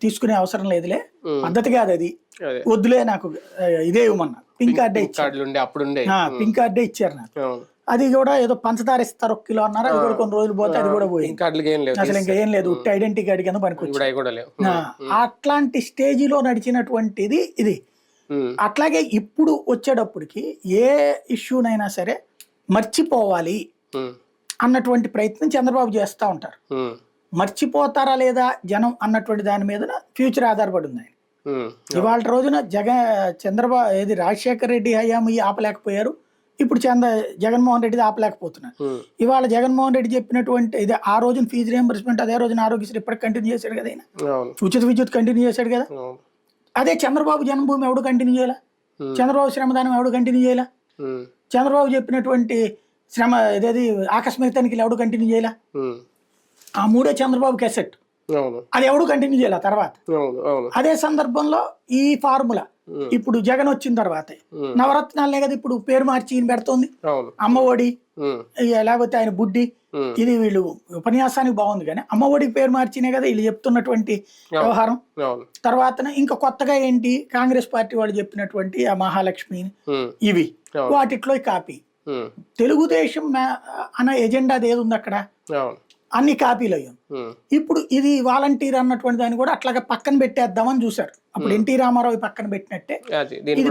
తీసుకునే అవసరం లేదులే. పద్ధతి కాదు అది. వద్దులే నాకు ఇదే ఇవ్వమన్నా. పింక్ కార్డే ఇచ్చారు. పింక్ కార్డే ఇచ్చారు నాకు. అది కూడా ఏదో పంచదార ఇస్తారు ఒక కిలో అన్నారు? అది కూడా కొన్ని రోజులు పోతే అది కూడా పోయింది. లేవు. అసలు ఇంకా ఏం లేదు. ఉట్టి ఐడెంటిటీ కార్డు కింద ఆ, అట్లాంటి స్టేజిలో నడిచినటువంటిది ఇది. అట్లాగే ఇప్పుడు వచ్చేటప్పటికి ఏ ఇష్యూనైనా సరే మర్చిపోవాలి. అన్నటువంటి ప్రయత్నం చంద్రబాబు చేస్తూ ఉంటారు. మర్చిపోతారా లేదా జనం అన్నటువంటి దాని మీద ఫ్యూచర్ ఆధారపడి ఉంది ఆయన. ఇవాళ రోజున జగ చంద్రబాబు ఏది రాజశేఖర రెడ్డి హయాము ఆపలేకపోయారు ఇప్పుడు చంద్ర జగన్మోహన్ రెడ్డిది ఆపలేకపోతున్నారు. ఇవాళ జగన్మోహన్ రెడ్డి చెప్పినటువంటి ఇది ఆ రోజున ఫీజు రియంబర్స్మెంట్ అదే రోజున ఆరోగ్యశ్రీ ఇప్పటికి కంటిన్యూ చేశాడు కదా ఆయన ఉచిత విద్యుత్ కంటిన్యూ చేశాడు కదా అదే చంద్రబాబు జన్మభూమి ఎవడు కంటిన్యూ చేయాల. చంద్రబాబు శ్రమదానం ఎవడు కంటిన్యూ చేయాల. చంద్రబాబు చెప్పినటువంటి శ్రమ ఇదేది ఆకస్మిక తనిఖీలు ఎవడు కంటిన్యూ చేయాల. ఆ మూడే చంద్రబాబు కెసెట్. అవును. అది ఎవడు కంటిన్యూ చేయాల తర్వాత? అదే సందర్భంలో ఈ ఫార్ములా. ఇప్పుడు జగన్ వచ్చిన తర్వాత. నవరత్నాలనే కదా ఇప్పుడు పేరు మార్చి ఈయన పెడుతోంది. అవును. అమ్మఒడి లేకపోతే ఆయన బుడ్డి. ఇది వీళ్ళు ఉపన్యాసానికి బాగుంది కానీ అమ్మఒడికి పేరు మార్చినే కదా వీళ్ళు చెప్తున్నటువంటి వ్యవహారం. తర్వాత ఇంకా కొత్తగా ఏంటి? కాంగ్రెస్ పార్టీ వాళ్ళు చెప్పినటువంటి ఆ మహాలక్ష్మి. ఇవి. వాటిట్లో కాపీ. తెలుగుదేశం అన్న ఎజెండా ఏది ఉంది అక్కడ? అన్ని కాపీలు అయ్యాం. ఇప్పుడు ఇది వాలంటీర్ అన్నటువంటి దాన్ని కూడా అట్లాగా పక్కన పెట్టేద్దామని చూశారు. అప్పుడు ఎన్టీ రామారావు పక్కన పెట్టినట్టే. ఇది